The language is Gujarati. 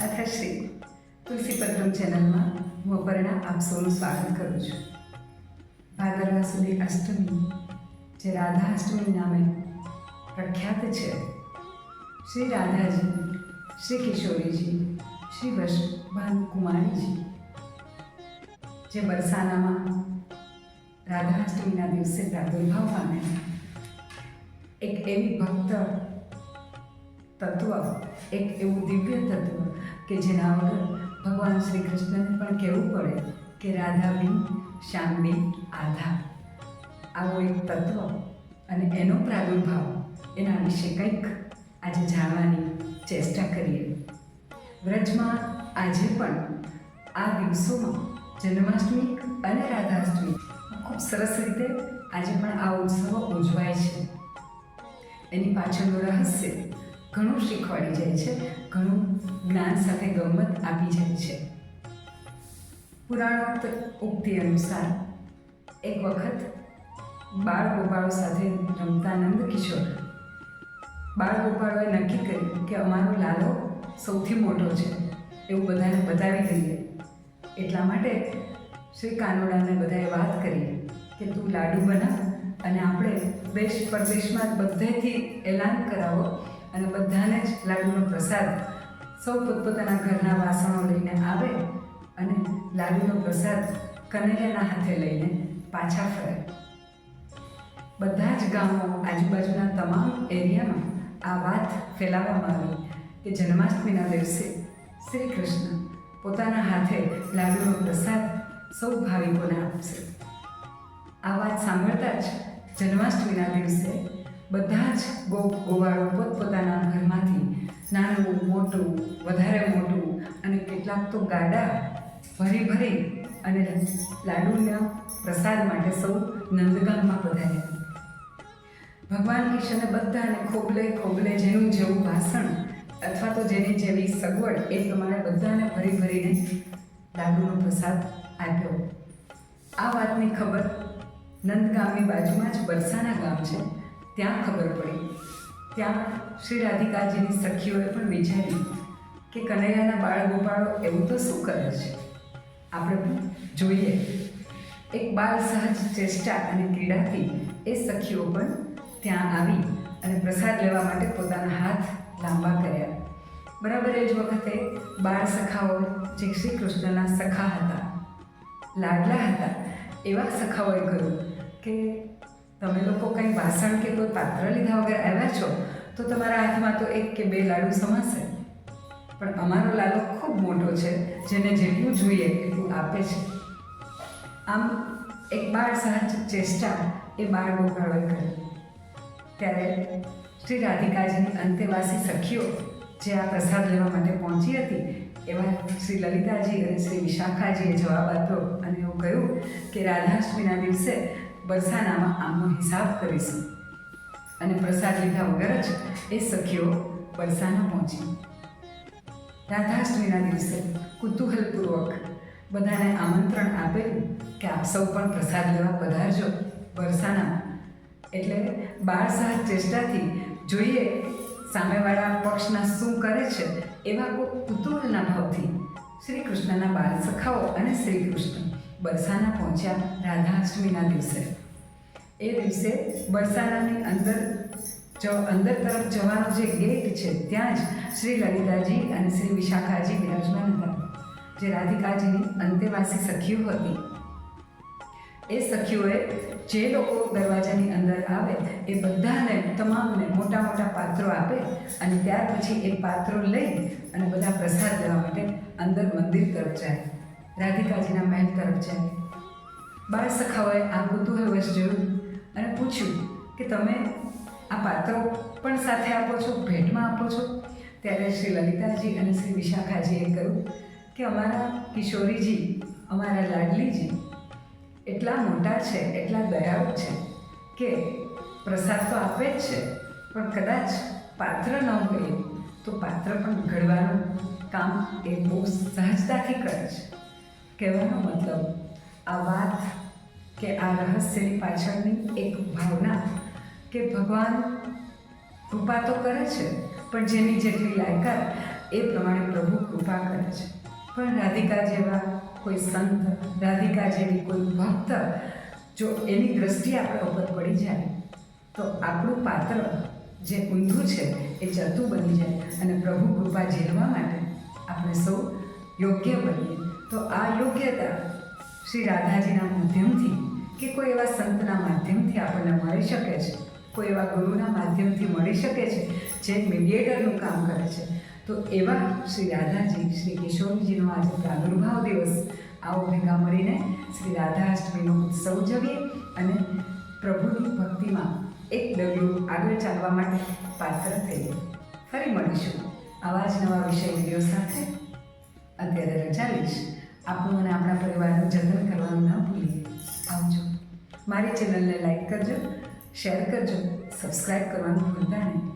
અથશ્રી તુલસી પત્રમ ચેનલમાં હું અપર્ણા આપ સૌનું સ્વાગત કરું છું. ભાદરવા સુધી અષ્ટમી, જે રાધા અષ્ટમી નામે પ્રખ્યાત છે, શ્રી રાધાજી, શ્રી કિશોરીજી, શ્રી વૃષભાન કુમારીજી, જે બરસાનામાં રાધા અષ્ટમીના દિવસે પ્રાદુર્ભાવ પામે. એક એવી ભક્ત તત્વ એક એવું દિવ્ય તત્વ કે જેના વગર ભગવાન શ્રી કૃષ્ણને પણ કહેવું પડે કે રાધા બિન શ્યામ બિન આધા. આવો એક તત્વ અને એનો પ્રાદુર્ભાવ એના વિશે કંઈક આજે જાણવાની ચેષ્ટા કરીએ. વ્રજમાં આજે પણ આ દિવસોમાં જન્માષ્ટમી અને રાધાષ્ટમી ખૂબ સરસ રીતે આજે પણ આ ઉત્સવો ઉજવાય છે. એની પાછળનું રહસ્ય ઘણું શીખવાડી જાય છે, ઘણું જ્ઞાન સાથે ગમત આપી જાય છે. પુરાણોક્ત ઉક્તિ અનુસાર, એક વખત બાળ ગોપાળો સાથે રમતા નંદ કિશોર બાળ ગોપાળોએ નક્કી કર્યું કે અમારો લાલો સૌથી મોટો છે, એવું બધાને બતાવી દઈએ. એટલા માટે શ્રી કાનોડાને બધાએ વાત કરી કે તું લાડુ બનાવ અને આપણે દેશ પરદેશમાં બધેથી એલાન કરાવો અને બધાને જ લાડુનો પ્રસાદ સૌ પોતપોતાના ઘરના વાસણો લઈને આવે અને લાડુનો પ્રસાદ કનૈયાના હાથે લઈને પાછા ફરે. બધા જ ગામો આજુબાજુના તમામ એરિયામાં આ વાત ફેલાવવામાં આવી કે જન્માષ્ટમીના દિવસે શ્રી કૃષ્ણ પોતાના હાથે લાડુનો પ્રસાદ સૌ ભાવિકોને આપશે. આ વાત સાંભળતા જ જન્માષ્ટમીના દિવસે બધા જ ગો ગોવાળો પોતપોતાના ઘરમાંથી, નાનું, મોટું, વધારે મોટું અને કેટલાક તો ગાડા ભરી ભરી અને લાડુના પ્રસાદ માટે સૌ નંદગામમાં પધાર્યા. ભગવાન કિશને બધાને ખોબલે ખોબલે જેનું જેવું ભાષણ અથવા તો જેની જેવી સગવડ એ પ્રમાણે બધાને ભરી ભરીને લાડુનો પ્રસાદ આપ્યો. આ વાતની ખબર નંદગામની બાજુમાં જ બરસાના ગામ છે. ત્યાં ખબર પડી. ત્યાં શ્રી રાધિકાજીની સખીઓએ પણ વિચાર્યું કે કનૈયાના બાળ ગોપાળો એવું તો શું કરે છે? આપણે જોઈએ. એક બાળ સહજ ચેષ્ટા અને ક્રીડાથી એ સખીઓ પણ ત્યાં આવી અને પ્રસાદ લેવા માટે પોતાના હાથ લાંબા કર્યા. બરાબર એ જ વખતે બાળ સખાઓ જે શ્રી કૃષ્ણના સખા હતા, લાડલા હતા, એવા સખાઓએ કહ્યું કે તમે લોકો કંઈ વાસણ કે કોઈ પાત્ર લીધા વગર આવ્યા છો, તો તમારા હાથમાં તો એક કે બે લાડુ સમાશે. પણ અમારો લાડુ ખૂબ મોટો છે, જેને જેટલું જોઈએ એટલું આપે છે. આમ એક બાળ સહજ ચેષ્ટા એ બાળ ગોપાળોએ કરી. ત્યારે શ્રી રાધિકાજીની અંતેવાસી સખીઓ જે આ પ્રસાદ લેવા માટે પહોંચી હતી, એવા શ્રી લલિતાજી અને શ્રી વિશાખાજીએ જવાબ આપ્યો અને એવું કહ્યું કે રાધાષ્ટમીના દિવસે બરસાનામાં આમનો હિસાબ કરીશું. અને પ્રસાદ લીધા વગર જ એ સખીઓ બરસાના પહોંચી. રાધાષ્ટમીના દિવસે કુતૂહલપૂર્વક બધાને આમંત્રણ આપેલું કે આપ સૌ પણ પ્રસાદ લેવા પધારજો બરસાનામાં એટલે બાળ સહજ ચેષ્ટાથી જોઈએ સામેવાળા પક્ષના શું કરે છે એવા કોઈ કુતૂહલના ભાવથી શ્રી કૃષ્ણના બાળ સખાઓ અને શ્રી કૃષ્ણ બરસાના પહોંચ્યા રાધાષ્ટમીના દિવસે. એ દિવસે બરસાનાની અંદર જો, અંદર તરફ જવાનો જે ગેટ છે, ત્યાં જ શ્રી લલિતાજી અને શ્રી વિશાખાજી બિરાજમાન હતા. જે રાધિકાજીની અંતેવાસી સખીઓ હતી. એ સખીઓએ જે લોકો દરવાજાની અંદર આવે, એ બધાને, તમામને મોટા મોટા પાત્રો આપે અને ત્યાર પછી એ પાત્રો લઈ અને બધા પ્રસાદ લેવા માટે અંદર મંદિર તરફ જાય. રાધિકાજીના મહેલ તરફ જાય. બાળ સખાઓએ આ કુતૂહલવશ જોયું અને પૂછ્યું કે તમે આ પાત્રો પણ સાથે આપો છો, ભેટમાં આપો છો? ત્યારે શ્રી લલિતાજી અને શ્રી વિશાખાજીએ કહ્યું કે અમારા કિશોરીજી, અમારા લાડલીજી એટલા મોટા છે, એટલા દયાળુ છે કે પ્રસાદ તો આપે જ છે, પણ કદાચ પાત્ર ન હોય તો પાત્ર પણ ઘડવાનું કામ એ બહુ સહજતાથી કરે છે. કહેવાનો મતલબ આ વાત કે આ રહસ્યની પાછળની એક ભાવના કે ભગવાન કૃપા તો કરે છે, પણ જેની જેટલી લાયકાત એ પ્રમાણે પ્રભુ કૃપા કરે છે. પણ રાધિકા જેવા કોઈ સંત, રાધિકા જેવી કોઈ ભક્ત જો એની દ્રષ્ટિ આપણા ઉપર પડી જાય, તો આપણું પાત્ર જે ઊંધું છે એ જતું બની જાય અને પ્રભુ કૃપા ઝીલવા માટે આપણે સૌ યોગ્ય બનીએ. તો આ યોગ્યતા શ્રી રાધાજીના માધ્યમથી કે કોઈ એવા સંતના માધ્યમથી આપણને મળી શકે છે, કોઈ એવા ગુરુના માધ્યમથી મળી શકે છે, જે મીડિયેટરનું કામ કરે છે. તો એવા શ્રી રાધાજી, શ્રી કિશોરજીનો આજે પ્રાદુર્ભાવ દિવસ આવો ભેગા મળીને શ્રી રાધાષ્ટમીનો ઉત્સવ ઉજવીએ અને પ્રભુની ભક્તિમાં એક ડગલું આગળ ચાલવા માટે પાત્ર થઈએ. ફરી મળીશું આવા જ નવા વિષય વીડિયો સાથે. અત્યારે રજા લઈશ. આપણું અને આપણા પરિવારનું જતન કરવાનું ન ભૂલીએ. આવજો. મારી ચેનલને લાઈક કરજો શેર કરજો સબસ્ક્રાઈબ કરવાનું ભૂલતા નહીં.